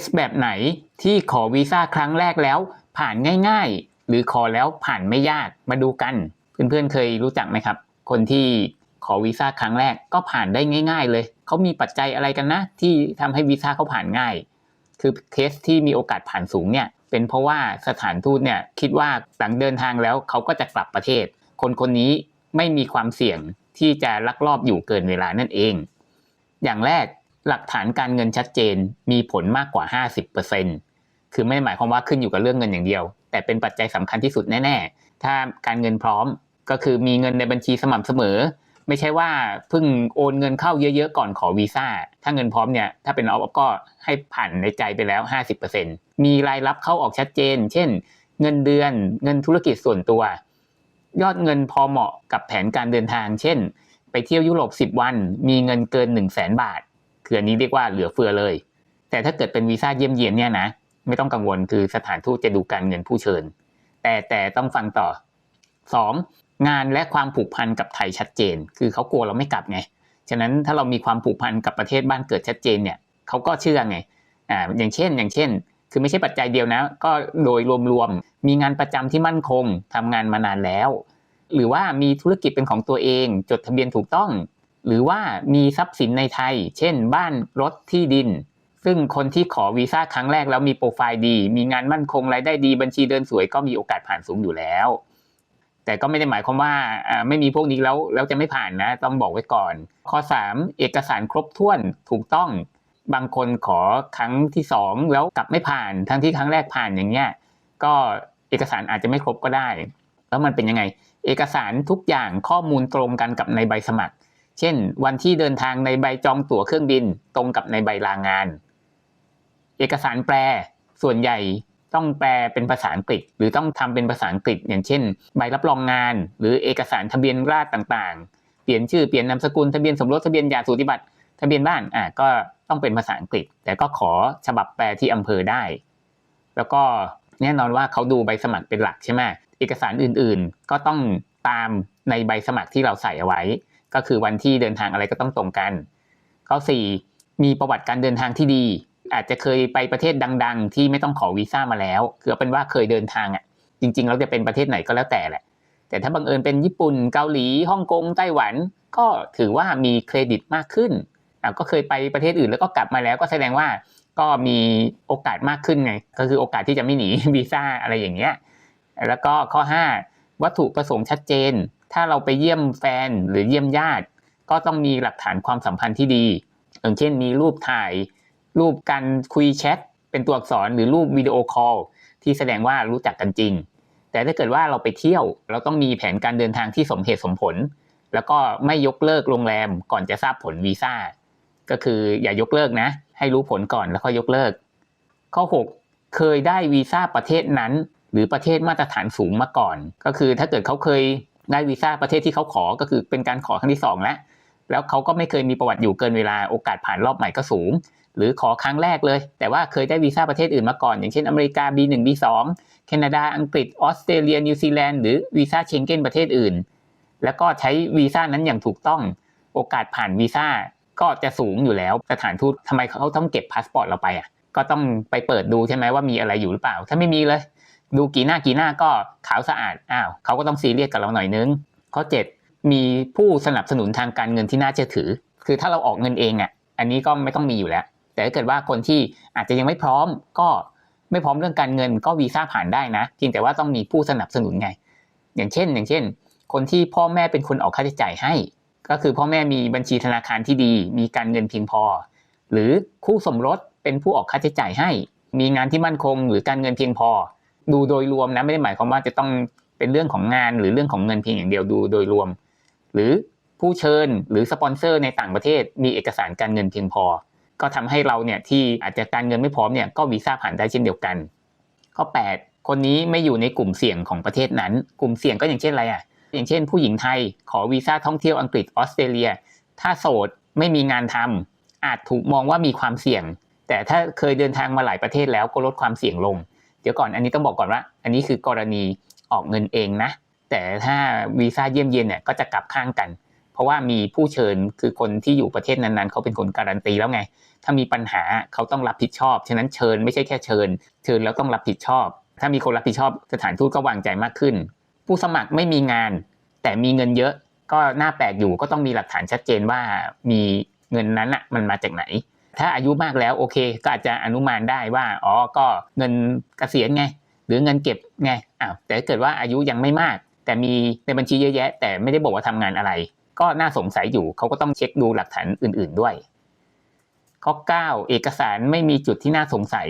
สแบบไหนที่ขอวีซ่าครั้งแรกแล้ว ผ่านง่าย ๆ หรือขอแล้วผ่านไม่ยากมาดูกัน เพื่อนๆเคยรู้จักไหมครับ คนที่ขอวีซ่าครั้งแรกก็ผ่านได้ง่าย ๆ เลยเขามีปัจจัยอะไรกันนะ ที่ทำให้วีซ่าเขาผ่านง่าย คือเคสที่มีโอกาสผ่านสูงเนี่ยเป็นเพราะว่าสถานทูตเนี่ยคิดว่าหลังเดินทางแล้วเขาก็จะกลับประเทศ คนคนนี้ไม่มีความเสี่ยงที่จะลักลอบอยู่เกินเวลานั่นเอง อย่างแรก หลักฐานการเงินชัดเจนมีผลมากกว่า 50%คือไม่ได้หมายความว่าขึ้นอยู่กับเรื่องเงินอย่างเดียว แต่เป็นปัจจัยสำคัญที่สุดแน่ ๆ ถ้าการเงินพร้อมก็คือมีเงินในบัญชีสม่ำเสมอ ไม่ใช่ว่าเพิ่งโอนเงินเข้าเยอะๆก่อนขอวีซ่า ถ้าเงินพร้อมเนี่ยถ้าเป็นออฟก็ให้ผ่านในใจไปแล้ว 50%มีรายรับเข้าออกชัดเจน เช่น เงินเดือนเงินธุรกิจส่วนตัว ยอดเงินพอเหมาะกับแผนการเดินทาง เช่น ไปเที่ยวยุโรป 10 วัน มีเงินเกิน 1 0 0 0 0แบาท คืออันนี้เรียกว่าเหลือเฟือเลย แต่ถ้าเกิดเป็นวีซ่าเยี่ยมเยียนเนี่ยนะไม่ต้องกังวลคือสถานทูตจะดูการเงินผู้เชิญ แต่แต่ต้องฟังต่อ 2. งานและความผูกพันกับไทยชัดเจน คือเขากลัวเราไม่กลับไงฉะนั้นถ้าเรามีความผูกพันกับประเทศบ้านเกิดชัดเจนเนี่ยเขาก็เชื่อไงอ่าอย่างเช่น อย่างเช่น คือไม่ใช่ปัจจัยเดียวนะ ก็โดยรวมๆมีงานประจำที่มั่นคงทำงานมานานแล้ว หรือว่ามีธุรกิจเป็นของตัวเอง จดทะเบียนถูกต้อง หรือว่ามีทรัพย์สินในไทย เช่น บ้านรถที่ดิน ซึ่งคนที่ขอวีซ่าครั้งแรกแล้วมีโปรไฟล์ดี มีงานมั่นคงรายได้ดีบัญชีเดินสวยก็มีโอกาสผ่านสูงอยู่แล้ว แต่ก็ไม่ได้หมายความว่าไม่มีพวกนี้แล้วแล้วจะไม่ผ่านนะ ต้องบอกไว้ก่อน ข้อ 3 เอกสารครบถ้วนถูกต้องบางคนขอครั้งที่ 2 แล้วกลับไม่ผ่าน ทั้งที่ครั้งแรกผ่านอย่างเงี้ยก็เอกสารอาจจะไม่ครบก็ได้ แล้วมันเป็นยังไง เอกสารทุกอย่างข้อมูลตรงกันกับในใบสมัคร เช่น วันที่เดินทางในใบจองตั๋วเครื่องบินตรงกับในใบลางาน เอกสารแปลส่วนใหญ่ต้องแปลเป็นภาษาอังกฤษ หรือต้องทำเป็นภาษาอังกฤษ อย่างเช่น ใบรับรองงาน หรือเอกสารทะเบียนราษฎรต่างๆ เปลี่ยนชื่อเปลี่ยนนามสกุลทะเบียนสมรสทะเบียนยาสูติบัตรทะเบียนบ้านอ่าก็ต้องเป็นภาษาอังกฤษ แต่ก็ขอฉบับแปลที่อำเภอได้ แล้วก็แน่นอนว่าเขาดูใบสมัครเป็นหลักใช่ไหมเอกสารอื่นๆ ก็ต้องตามในใบสมัครที่เราใส่เอาไว้ ก็คือวันที่เดินทางอะไรก็ต้องตรงกันข้อ4มีประวัติการเดินทางที่ดี อาจจะเคยไปประเทศดัง ๆ ที่ไม่ต้องขอวีซ่ามาแล้วคือเป็นว่าเคยเดินทางอะ จริงๆเราจะเป็นประเทศไหนก็แล้วแต่แหละ แต่ถ้าบังเอิญเป็นญี่ปุ่นเกาหลีฮ่องกงไต้หวัน ก็ถือว่ามีเครดิตมากขึ้นอะก็เคยไปประเทศอื่นแล้วก็กลับมาแล้วก็แสดงว่าก็มีโอกาสมากขึ้นไง ก็คือโอกาสที่จะไม่หนีวีซ่าอะไรอย่างเงี้ย แล้วก็ข้อ 5 วัตถุประสงค์ชัดเจน ถ้าเราไปเยี่ยมแฟนหรือเยี่ยมญาติ ก็ต้องมีหลักฐานความสัมพันธ์ที่ดีอย่างเช่นมีรูปถ่าย รูปการคุยแชทเป็นตัวอักษรหรือรูปวิดีโอคอลที่แสดงว่ารู้จักกันจริง แต่ถ้าเกิดว่าเราไปเที่ยว เราต้องมีแผนการเดินทางที่สมเหตุสมผล แล้วก็ไม่ยกเลิกโรงแรมก่อนจะทราบผลวีซ่าก็คืออย่ายกเลิกนะ ให้รู้ผลก่อนแล้วค่อยยกเลิก ข้อ 6 เคยได้วีซ่าประเทศนั้น หรือประเทศมาตรฐานสูงมาก่อน ก็คือถ้าเกิดเขาเคย ได้วีซ่าประเทศที่เขาขอก็คือเป็นการขอครั้งที่2แล้วแล้วเขาก็ไม่เคยมีประวัติอยู่เกินเวลาโอกาสผ่านรอบใหม่ก็สูง หรือขอครั้งแรกเลย แต่ว่าเคยได้วีซ่าประเทศอื่นมาก่อน อย่างเช่นอเมริกา B1 B2 แคนาดาอังกฤษออสเตรเลียนิวซีแลนด์หรือวีซ่าเชงเก้นประเทศอื่น แล้วก็ใช้วีซ่านั้นอย่างถูกต้อง โอกาสผ่านวีซ่าก็จะสูงอยู่แล้วสถานทูตทำไมเขาต้องเก็บพาสปอร์ตเราไปอะก็ต้องไปเปิดดูใช่ไหมว่ามีอะไรอยู่หรือเปล่า ถ้าไม่มีเลย ดูกี่หน้ากี่หน้าก็ขาวสะอาดอ้าวเขาก็ต้องซีเรียสกับเราหน่อยนึง ข้อ 7 มีผู้สนับสนุนทางการเงินที่น่าเชื่อถือ คือถ้าเราออกเงินเองอะอันนี้ก็ไม่ต้องมีอยู่แล้ว แต่ถ้าเกิดว่าคนที่อาจจะยังไม่พร้อมก็ไม่พร้อมเรื่องการเงินก็วีซ่าผ่านได้นะเพียงแต่ว่าต้องมีผู้สนับสนุนไง อย่างเช่น อย่างเช่น คนที่พ่อแม่เป็นคนออกค่าใช้จ่ายให้ ก็คือพ่อแม่มีบัญชีธนาคารที่ดี มีการเงินเพียงพอ หรือคู่สมรสเป็นผู้ออกค่าใช้จ่ายให้ มีงานที่มั่นคง หรือการเงินเพียงพอ ดูโดยรวมนะไม่ได้หมายความว่าจะต้องเป็นเรื่องของงานหรือเรื่องของเงินเพียงอย่างเดียวดูโดยรวม หรือผู้เชิญหรือสปอนเซอร์ในต่างประเทศมีเอกสารการเงินเพียงพอ ก็ทำให้เราเนี่ยที่อาจจะการเงินไม่พร้อมเนี่ยก็วีซ่าผ่านได้เช่นเดียวกัน ข้อ 8 คนนี้ไม่อยู่ในกลุ่มเสี่ยงของประเทศนั้น กลุ่มเสี่ยงก็อย่างเช่นอะไรอะอย่างเช่น ผู้หญิงไทยขอวีซ่าท่องเที่ยวอังกฤษออสเตรเลีย ถ้าโสดไม่มีงานทำอาจถูกมองว่ามีความเสี่ยง แต่ถ้าเคยเดินทางมาหลายประเทศแล้วก็ลดความเสี่ยงลง เดี๋ยวก่อนอันนี้ต้องบอกก่อนว่า อันนี้คือกรณีออกเงินเองนะ แต่ถ้าวีซ่าเยี่ยมเยียนเนี่ยก็จะกลับข้างกัน เพราะว่ามีผู้เชิญคือคนที่อยู่ประเทศนั้นๆ เขาเป็นคนการันตีแล้วไง ถ้ามีปัญหาเขาต้องรับผิดชอบ ฉะนั้นเชิญไม่ใช่แค่เชิญ เชิญแล้วต้องรับผิดชอบ ถ้ามีคนรับผิดชอบสถานทูตก็วางใจมากขึ้น ผู้สมัครไม่มีงาน แต่มีเงินเยอะก็น่าแปลกอยู่ก็ต้องมีหลักฐานชัดเจนว่ามีเงินนั้นอะมันมาจากไหน ถ้าอายุมากแล้วโอเค ก็อาจจะอนุมานได้ว่าอ๋อก็เงินเกษียณไง หรือเงินเก็บไงอ้าวแต่ถ้าเกิดว่าอายุยังไม่มาก แต่มีในบัญชีเยอะแยะ แต่ไม่ได้บอกว่าทำงานอะไร ก็น่าสงสัยอยู่เขาก็ต้องเช็คดูหลักฐานอื่น ๆด้วย ข้อ 9 เอกสารไม่มีจุดที่น่าสงสัย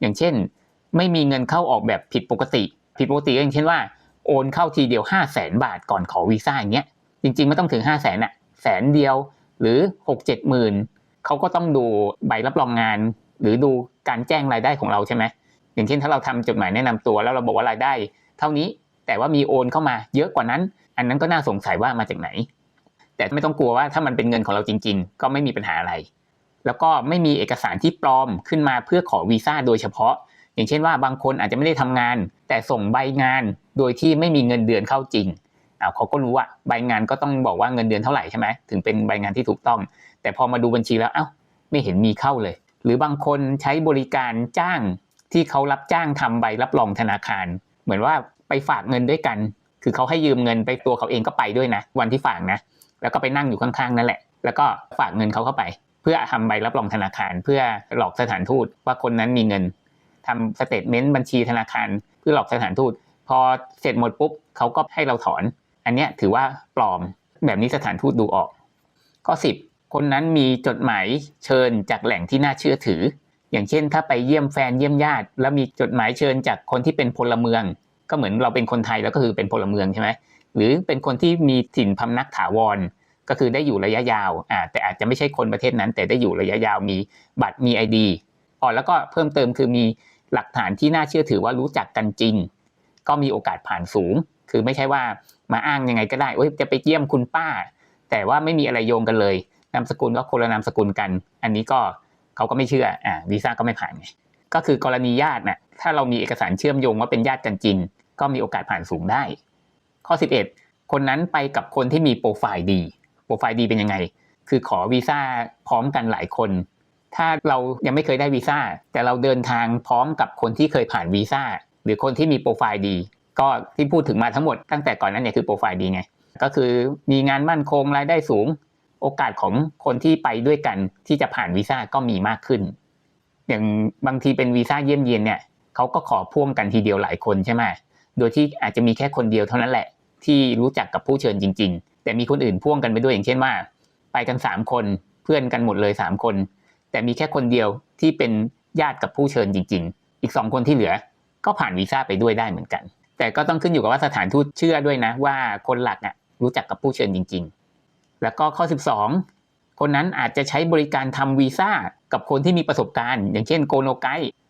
อย่างเช่น ไม่มีเงินเข้าออกแบบผิดปกติ ผิดปกติอย่างเช่นว่าโอนเข้าทีเดียว 5 0 0แสนบาทก่อนขอวีซ่าอย่างเงี้ยจริงๆไม่ต้องถึง 5 0 0แสนอะแสนเดียวหรือ 6 7หมื่น เขาก็ต้องดูใบรับรองงาน หรือดูการแจ้งรายได้ของเราใช่ไหมอย่างเช่นถ้าเราทำจดหมายแนะนำตัวแล้วเราบอกว่ารายได้ เท่านี้แต่ว่ามีโอนเข้ามาเยอะกว่านั้น อันนั้นก็น่าสงสัยว่ามาจากไหน แต่ไม่ต้องกลัวว่าถ้ามันเป็นเงินของเราจริง ๆ ก็ไม่มีปัญหาอะไร แล้วก็ไม่มีเอกสารที่ปลอมขึ้นมาเพื่อขอวีซ่าโดยเฉพาะ อย่างเช่นว่าบางคนอาจจะไม่ได้ทำงาน แต่ส่งใบงานโดยที่ไม่มีเงินเดือนเข้าจริง อ้าเขาก็รู้ว่าใบงานก็ต้องบอกว่าเงินเดือนเท่าไหร่ใช่ไหมถึงเป็นใบงานที่ถูกต้อง แต่พอมาดูบัญชีแล้วเอ้าไม่เห็นมีเข้าเลย หรือบางคนใช้บริการจ้างที่เขารับจ้างทำใบรับรองธนาคาร เหมือนว่าไปฝากเงินด้วยกัน คือเขาให้ยืมเงินไปตัวเขาเองก็ไปด้วยนะ วันที่ฝากนะ แล้วก็ไปนั่งอยู่ข้างๆนั่นแหละ แล้วก็ฝากเงินเขาเข้าไป เพื่อทำใบรับรองธนาคาร เพื่อหลอกสถานทูตว่าคนนั้นมีเงินทำสเตทเมนต์บัญชีธนาคาร เพื่อหลอกสถานทูต พอเสร็จหมดปุ๊บเขาก็ให้เราถอน อันเนี้ยถือว่าปลอมแบบนี้สถานทูตดูออก ข้อ 10 คนนั้นมีจดหมายเชิญจากแหล่งที่น่าเชื่อถือ อย่างเช่น ถ้าไปเยี่ยมแฟนเยี่ยมญาติ แล้วมีจดหมายเชิญจากคนที่เป็นพลเมือง ก็เหมือนเราเป็นคนไทยแล้วก็คือเป็นพลเมืองใช่ไหมหรือเป็นคนที่มีถิ่นพำนักถาวรก็คือได้อยู่ระยะยาวอ่าแต่อาจจะไม่ใช่คนประเทศนั้น แต่ได้อยู่ระยะยาวมีบัตรมี ID อ๋อแล้วก็เพิ่มเติมคือมีหลักฐานที่น่าเชื่อถือว่ารู้จักกันจริง ก็มีโอกาสผ่านสูง คือไม่ใช่ว่า มาอ้างยังไงก็ได้โอ้ยจะไปเยี่ยมคุณป้า แต่ว่าไม่มีอะไรโยงกันเลยนามสกุลก็คนละนามสกุลกัน อันนี้ก็เขาก็ไม่เชื่ออ่าวีซ่าก็ไม่ผ่านไงก็คือกรณีญาติน่ะถ้าเรามีเอกสารเชื่อมโยงว่าเป็นญาติกันจริง ก็มีโอกาสผ่านสูงได้ ข้อ 11 คนนั้นไปกับคนที่มีโปรไฟล์ดี โปรไฟล์ดีเป็นยังไง คือขอวีซ่าพร้อมกันหลายคน ถ้าเรายังไม่เคยได้วีซ่าแต่เราเดินทางพร้อมกับคนที่เคยผ่านวีซ่าหรือคนที่มีโปรไฟล์ดี ก็ที่พูดถึงมาทั้งหมดตั้งแต่ก่อนนั้นเนี่ยคือโปรไฟล์ดีไง ก็คือมีงานมั่นคงรายได้สูง โอกาสของคนที่ไปด้วยกันที่จะผ่านวีซ่าก็มีมากขึ้น อย่างบางทีเป็นวีซ่าเยี่ยมเยียนเนี่ยเขาก็ขอพ่วงกันทีเดียวหลายคนใช่ไหมโดยที่อาจจะมีแค่คนเดียวเท่านั้นแหละ ที่รู้จักกับผู้เชิญจริง ๆ แต่มีคนอื่นพ่วงกันไปด้วยอย่างเช่นว่า ไปกันสามคนเพื่อนกันหมดเลยสามคน แต่มีแค่คนเดียวที่เป็นญาติกับผู้เชิญจริง ๆ อีกสองคนที่เหลือ ก็ผ่านวีซ่าไปด้วยได้เหมือนกัน แต่ก็ต้องขึ้นอยู่กับว่าสถานทูตเชื่อด้วยนะ ว่าคนหลักอะรู้จักกับผู้เชิญจริง ๆ แล้วก็ข้อ 12 คนนั้นอาจจะใช้บริการทำวีซ่ากับคนที่มีประสบการณ์ อย่างเช่นโกโนไก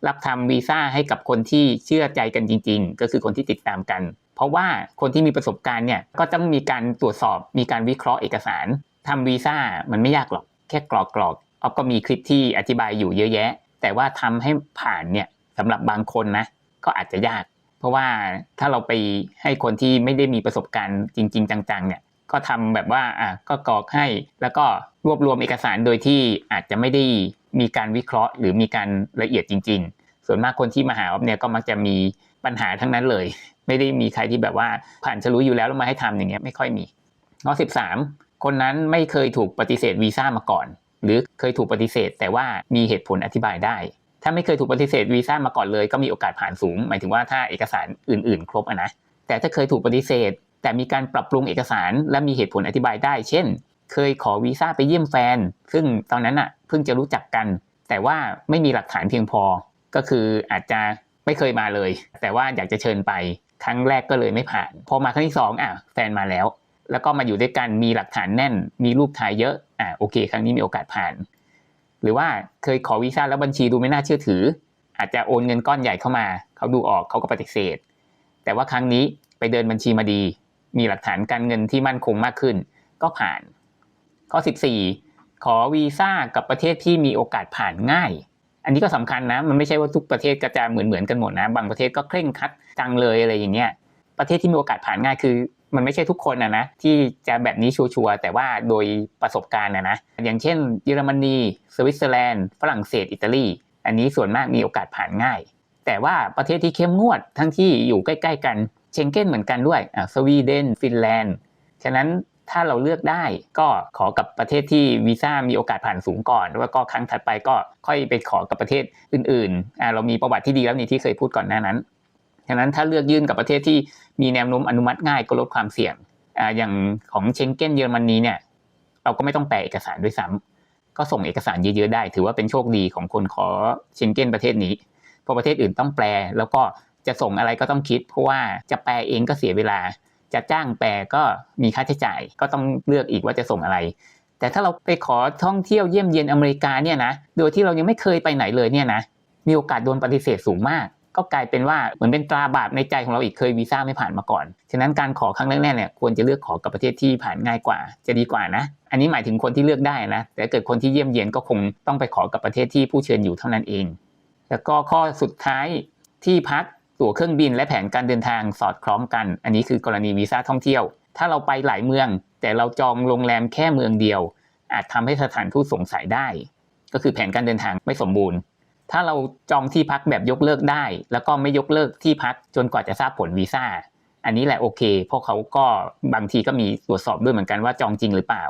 รับทำวีซ่าให้กับคนที่เชื่อใจกันจริง ๆ ก็คือคนที่ติดตามกัน เพราะว่าคนที่มีประสบการณ์เนี่ยก็ต้องมีการตรวจสอบ มีการวิเคราะห์เอกสารทำวีซ่ามันไม่ยากหรอกแค่กรอกกรอกออฟก็มีคลิปที่อธิบายอยู่เยอะแยะ แต่ว่าทำให้ผ่านเนี่ยสำหรับบางคนนะก็อาจจะยาก เพราะว่าถ้าเราไปให้คนที่ไม่ได้มีประสบการณ์จริง ๆ จังๆ เนี่ยก็ทำแบบว่าอะก็กรอกให้ แล้วก็รวบรวมเอกสารโดยที่อาจจะไม่ได้มีการวิเคราะห์ หรือมีการละเอียดจริง ๆ ส่วนมากคนที่มาหาออฟเนี่ยก็มักจะมีปัญหาทั้งนั้นเลย ไม่ได้มีใครที่แบบว่าผ่านฉลุยอยู่แล้วแล้วมาให้ทำอย่างเงี้ยไม่ค่อยมีข้อ13คนนั้นไม่เคยถูกปฏิเสธวีซ่ามาก่อน หรือเคยถูกปฏิเสธ แต่ว่ามีเหตุผลอธิบายได้ ถ้าไม่เคยถูกปฏิเสธวีซ่ามาก่อนเลยก็มีโอกาสผ่านสูง หมายถึงว่าถ้าเอกสารอื่น ๆ ครบะนะแต่ถ้าเคยถูกปฏิเสธ แต่มีการปรับปรุงเอกสารและมีเหตุผลอธิบายได้ เช่น เคยขอวีซ่าไปเยี่ยมแฟน ซึ่งตอนนั้นอะเพิ่งจะรู้จักกัน แต่ว่าไม่มีหลักฐานเพียงพอ ก็คืออาจจะไม่เคยมาเลย แต่ว่าอยากจะเชิญไปครั้งแรกก็เลยไม่ผ่าน พอมาครั้งที่สองอะแฟนมาแล้ว แล้วก็มาอยู่ด้วยกันมีหลักฐานแน่น มีรูปถ่ายเยอะอะโอเค ครั้งนี้มีโอกาสผ่าน หรือว่าเคยขอวีซ่าแล้วบัญชีดูไม่น่าเชื่อถือ อาจจะโอนเงินก้อนใหญ่เข้ามา เขาดูออกเขาก็ปฏิเสธ แต่ว่าครั้งนี้ไปเดินบัญชีมาดี มีหลักฐานการเงินที่มั่นคงมากขึ้น ก็ผ่าน ข้อ 14 ขอวีซ่ากับประเทศที่มีโอกาสผ่านง่าย อันนี้ก็สำคัญนะ มันไม่ใช่ว่าทุกประเทศก็จะเหมือนเหมือนกันหมดนะ บางประเทศก็เคร่งคัดจังเลยอะไรอย่างเงี้ย ประเทศที่มีโอกาสผ่านง่ายคือ มันไม่ใช่ทุกคนนะนะที่จะแบบนี้ชัวร์แต่ว่าโดยประสบการณ์นะนะอย่างเช่น เยอรมนีสวิตเซอร์แลนด์ฝรั่งเศสอิตาลีอันนี้ส่วนมากมีโอกาสผ่านง่าย แต่ว่าประเทศที่เข้มงวดทั้งที่อยู่ใกล้ ๆ กันเชงเก้นเหมือนกันด้วยสวีเดนฟินแลนด์ฉะนั้นถ้าเราเลือกได้ก็ขอกับประเทศที่วีซ่ามีโอกาสผ่านสูงก่อนแล้วก็ครั้งถัดไปก็ค่อยไปขอกับประเทศอื่นๆเรามีประวัติที่ดีแล้วนี่ที่เคยพูดก่อนหน้านั้น ฉะนั้นถ้าเลือกยื่นกับประเทศที่มีแนวโน้มอนุมัติง่ายก็ลดความเสี่ยงอ่าอย่างของเชงเก้นเยอรมนีเนี่ย เราก็ไม่ต้องแปลเอกสารด้วยซ้ำก็ส่งเอกสารเยอะๆได้ ถือว่าเป็นโชคดีของคนขอเชงเก้นประเทศนี้เพราะประเทศอื่นต้องแปล แล้วก็จะส่งอะไรก็ต้องคิด เพราะว่าจะแปลเองก็เสียเวลา จะจ้างแปลก็มีค่าใช้จ่าย ก็ต้องเลือกอีกว่าจะส่งอะไร แต่ถ้าเราไปขอท่องเที่ยวเยี่ยมเยียนอเมริกาเนี่ยนะ โดยที่เรายังไม่เคยไปไหนเลยเนี่ยนะ มีโอกาสโดนปฏิเสธสูงมาก ก็กลายเป็นว่าเหมือนเป็นตราบาปในใจของเราอีกเคยวีซ่าไม่ผ่านมาก่อน ฉะนั้นการขอครั้งแรกๆเนี่ยควรจะเลือกขอกับประเทศที่ผ่านง่ายกว่า จะดีกว่านะอันนี้หมายถึงคนที่เลือกได้นะแต่ถ้าเกิดคนที่เยี่ยมเยียนก็คงต้องไปขอกับประเทศที่ผู้เชิญอยู่เท่านั้นเอง แล้วก็ข้อสุดท้ายที่พักตั๋วเครื่องบินและแผนการเดินทางสอดคล้องกัน อันนี้คือกรณีวีซ่าท่องเที่ยว ถ้าเราไปหลายเมือง แต่เราจองโรงแรมแค่เมืองเดียว อาจทำให้สถานทูตสงสัยได้ ก็คือแผนการเดินทางไม่สมบูรณ์ ถ้าเราจองที่พักแบบยกเลิกได้ แล้วก็ไม่ยกเลิกที่พักจนกว่าจะทราบผลวีซ่า อันนี้แหละโอเค เพราะเขาก็บางทีก็มีตรวจสอบด้วยเหมือนกันว่าจองจริงหรือเปล่า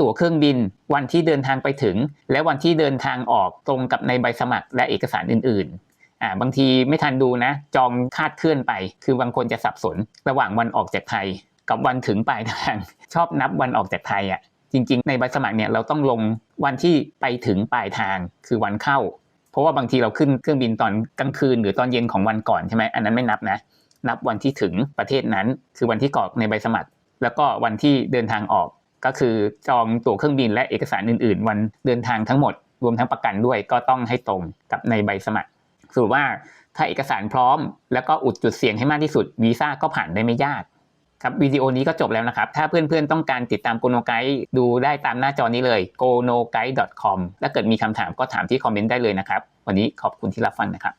ตั๋วเครื่องบินวันที่เดินทางไปถึง และวันที่เดินทางออกตรงกับในใบสมัครและเอกสารอื่นๆอ่าบางทีไม่ทันดูนะ จองคาดเคลื่อนไป คือบางคนจะสับสน ระหว่างวันออกจากไทย กับวันถึงปลายทาง ชอบนับวันออกจากไทยอะจริง ๆ ในใบสมัครเนี่ยเราต้องลงวันที่ไปถึงปลายทางคือวันเข้า เพราะว่าบางทีเราขึ้นเครื่องบินตอนกลางคืนหรือตอนเย็นของวันก่อนใช่ไหมอันนั้นไม่นับนะ นับวันที่ถึงประเทศนั้น คือวันที่กรอกในใบสมัคร แล้วก็วันที่เดินทางออกก็คือจองตั๋วเครื่องบินและเอกสารอื่น ๆ วันเดินทางทั้งหมด รวมทั้งประกันด้วยก็ต้องให้ตรงกับในใบสมัครสรุปว่าถ้าเอกสารพร้อม แล้วก็อุดจุดเสี่ยงให้มากที่สุดวีซ่าก็ผ่านได้ไม่ยาก ครับวิดีโอนี้ก็จบแล้วนะครับ ถ้าเพื่อนๆต้องการติดตามโกโนไกด์ดูได้ตามหน้าจอนี้เลย gonoguide.com ถ้าเกิดมีคำถามก็ถามที่คอมเมนต์ได้เลยนะครับ วันนี้ขอบคุณที่รับฟังนะครับ